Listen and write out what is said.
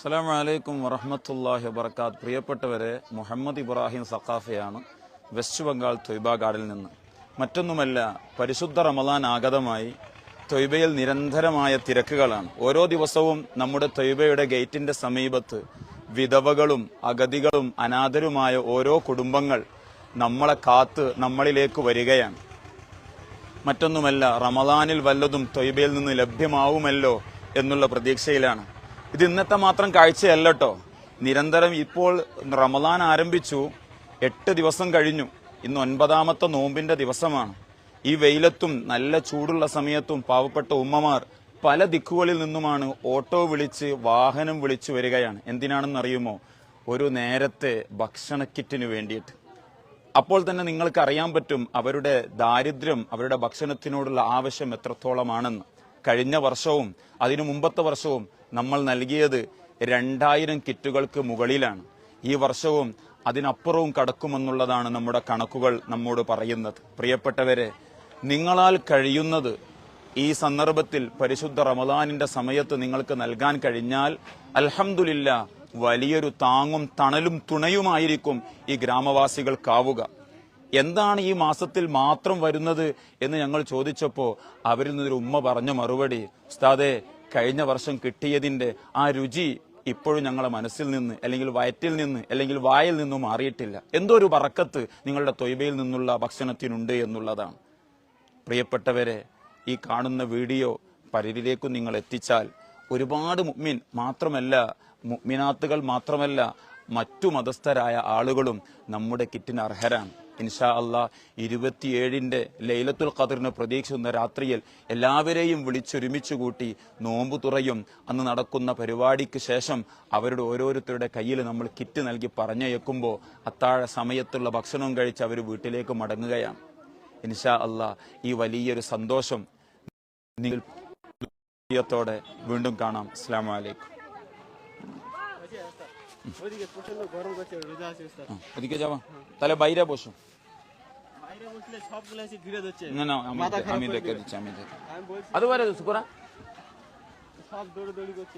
അസ്സാം വലൈക്കും വറഹമത്തല്ലാഹി വബർക്കാത്ത് പ്രിയപ്പെട്ടവരെ മുഹമ്മദ് ഇബ്രാഹിം സഖാഫയാണ് വെസ്റ്റ് ബംഗാൾ തൊയ്ബ ഗാർഡിൽ നിന്ന്. മറ്റൊന്നുമല്ല പരിശുദ്ധ റമദാൻ ആഗതമായി തൊയ്ബയിൽ നിരന്തരമായ തിരക്കുകളാണ്. ഓരോ ദിവസവും നമ്മുടെ തൊയ്ബയുടെ ഗേറ്റിന്റെ സമീപത്ത് വിധവകളും അഗതികളും അനാഥരുമായ ഓരോ കുടുംബങ്ങൾ നമ്മളെ കാത്ത് നമ്മളിലേക്ക് വരികയാണ്. മറ്റൊന്നുമല്ല റമദാനിൽ വല്ലതും തൊയ്ബയിൽ നിന്ന് ലഭ്യമാവുമല്ലോ എന്നുള്ള പ്രതീക്ഷയിലാണ് ഇത് ഇന്നത്തെ മാത്രം കാഴ്ചയല്ല കേട്ടോ നിരന്തരം ഇപ്പോൾ റമദാൻ ആരംഭിച്ചു. എട്ട് ദിവസം കഴിഞ്ഞു. ഇന്ന് ഒൻപതാമത്തെ നോമ്പിന്റെ ദിവസമാണ്. ഈ വെയിലത്തും നല്ല ചൂടുള്ള സമയത്തും പാവപ്പെട്ട ഉമ്മമാർ പല ദിക്കുകളിൽ നിന്നുമാണ് ഓട്ടോ വിളിച്ച് വാഹനം വിളിച്ചു വരികയാണ്. എന്തിനാണെന്ന് അറിയുമോ? ഒരു നേരത്തെ ഭക്ഷണ കിറ്റിന് വേണ്ടിയിട്ട്. അപ്പോൾ തന്നെ നിങ്ങൾക്ക് അറിയാൻ പറ്റും അവരുടെ ദാരിദ്ര്യം അവരുടെ ഭക്ഷണത്തിനോടുള്ള ആവശ്യം എത്രത്തോളമാണെന്ന്. കഴിഞ്ഞ വർഷവും അതിനു മുമ്പത്തെ വർഷവും നമ്മൾ നൽകിയത് രണ്ടായിരം കിറ്റുകൾക്ക് മുകളിലാണ്. ഈ വർഷവും അതിനപ്പുറവും കടക്കുമെന്നുള്ളതാണ് നമ്മുടെ കണക്കുകൾ നമ്മോട് പറയുന്നത്. പ്രിയപ്പെട്ടവരെ നിങ്ങളാൽ കഴിയുന്നത് ഈ സന്ദർഭത്തിൽ പരിശുദ്ധ റമദാനിന്റെ സമയത്ത് നിങ്ങൾക്ക് നൽകാൻ കഴിഞ്ഞാൽ അൽഹംദുലില്ല വലിയൊരു താങ്ങും തണലും തുണയുമായിരിക്കും ഈ ഗ്രാമവാസികൾക്കാവുക. എന്താണ് ഈ മാസത്തിൽ മാത്രം വരുന്നത് എന്ന് ഞങ്ങൾ ചോദിച്ചപ്പോൾ അവരിൽ നിന്നൊരു ഉമ്മ പറഞ്ഞ മറുപടി ഉസ്താദെ കഴിഞ്ഞ വർഷം കിട്ടിയതിന്റെ ആ രുചി ഇപ്പോഴും ഞങ്ങളുടെ മനസ്സിൽ നിന്ന് അല്ലെങ്കിൽ വയറ്റിൽ നിന്ന് അല്ലെങ്കിൽ വായിൽ നിന്നും മാറിയിട്ടില്ല. എന്തോ ഒരു വറക്കത്ത് നിങ്ങളുടെ തൊയ്ബയിൽ നിന്നുള്ള ഭക്ഷണത്തിനുണ്ട് എന്നുള്ളതാണ്. പ്രിയപ്പെട്ടവരെ ഈ കാണുന്ന വീഡിയോ പലരിലേക്കും നിങ്ങൾ എത്തിച്ചാൽ ഒരുപാട് മുഗ്മിൻ മാത്രമല്ല മുഗ്മിനാത്തുകൾ മാത്രമല്ല മറ്റു മതസ്ഥരായ ആളുകളും നമ്മുടെ കിറ്റിന് അർഹരാണ്. ഇൻഷാ അള്ളാ ഇരുപത്തിയേഴിന്റെ ലൈലത്തുൽ ഖദറിന് പ്രതീക്ഷിക്കുന്ന രാത്രിയിൽ എല്ലാവരെയും വിളിച്ചൊരുമിച്ച് കൂട്ടി നോമ്പ് തുറയും. അന്ന് നടക്കുന്ന പരിപാടിക്ക് ശേഷം അവരുടെ ഓരോരുത്തരുടെ കയ്യിൽ നമ്മൾ കിറ്റ് നൽകി പറഞ്ഞയക്കുമ്പോൾ അത്താഴ സമയത്തുള്ള ഭക്ഷണവും കഴിച്ച് അവർ വീട്ടിലേക്ക് മടങ്ങുകയാണ്. ഇൻഷാ അള്ളാ ഈ വലിയൊരു സന്തോഷം വീണ്ടും കാണാം. അസ്സാം വലൈക്കും ওদিকে যাবা? তাহলে বাইরে বসো। না না আমি আমি দেখে দিচ্ছি আমি দেখে। আদো বাইরে দোষ করা? সব দৌড়াদৌড়ি করছে